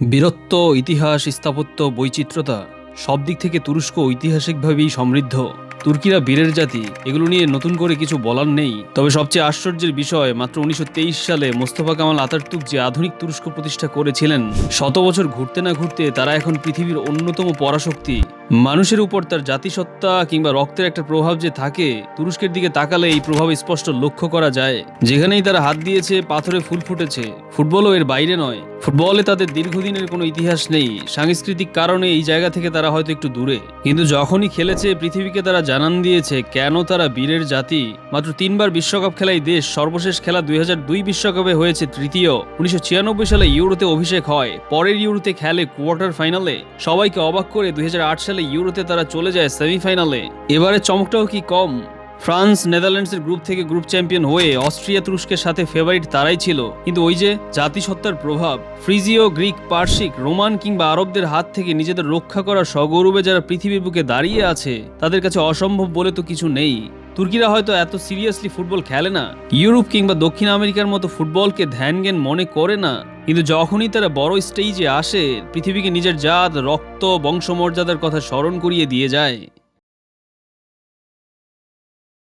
বীরত্ব, ইতিহাস, স্থাপত্য, বৈচিত্র্যতা সব দিক থেকে তুরস্ক ঐতিহাসিকভাবেই সমৃদ্ধ। তুর্কিরা বীরের জাতি, এগুলো নিয়ে নতুন করে কিছু বলার নেই। তবে সবচেয়ে আশ্চর্যের বিষয়, মাত্র উনিশশো তেইশ সালে মোস্তফা কামাল আতারতুক যে আধুনিক তুরস্ক প্রতিষ্ঠা করেছিলেন, শত বছর ঘুরতে না ঘুরতে তারা এখন পৃথিবীর অন্যতম পরাশক্তি। মানুষের উপর তার জাতিসত্তা কিংবা রক্তের একটা প্রভাব যে থাকে, তুরস্কের দিকে তাকালে এই প্রভাব স্পষ্ট লক্ষ্য করা যায়। যেখানেই তারা হাত দিয়েছে, পাথরে ফুল ফুটেছে। ফুটবলও এর বাইরে নয়। ফুটবলে তাদের দীর্ঘদিনের কোনো ইতিহাস নেই। সাংস্কৃতিক কারণে এই জায়গা থেকে তারা হয়তো একটু দূরে। কিন্তু যখনই খেলেছে, পৃথিবীকে তারা জানান দিয়েছে, কেন তারা বীরের জাতি? মাত্র তিনবার বিশ্বকাপ খেলাই দেশ। সর্বশেষ খেলা দুই বিশ্বকাপে হয়েছে তৃতীয়। উনিশশো ছিয়ানব্বই সালে ইউরোতে অভিষেক হয়। পরের ইউরোতে খেলে কোয়ার্টার ফাইনালে। সবাইকে অবাক করে দুই হাজার আট সালে ইউরোতে তারা চলে যায় সেমিফাইনালে। এবারে চমকটাও কি কম? ফ্রান্স, নেদারল্যান্ডসের গ্রুপ থেকে গ্রুপ চ্যাম্পিয়ন হয়ে অস্ট্রিয়া তুরস্কের সাথে ফেভারিট তারাই ছিল। কিন্তু ওই যে জাতিসত্তার প্রভাব ফ্রিজিও গ্রিক, পার্সিক, রোমান কিংবা আরবদের হাত থেকে নিজেদের রক্ষা করা সগৌরবে যারা পৃথিবীর বুকে দাঁড়িয়ে আছে, তাদের কাছে অসম্ভব বলে তো কিছু নেই। তুর্কিরা হয়তো এত সিরিয়াসলি ফুটবল খেলে না। ইউরোপ কিংবা দক্ষিণ আমেরিকার মতো ফুটবলকে ধ্যান জ্ঞান মনে করে না। কিন্তু যখনই তারা বড় স্টেজে আসে, পৃথিবীকে নিজের জাত, রক্ত, বংশমর্যাদার কথা স্মরণ করিয়ে দিয়ে যায়।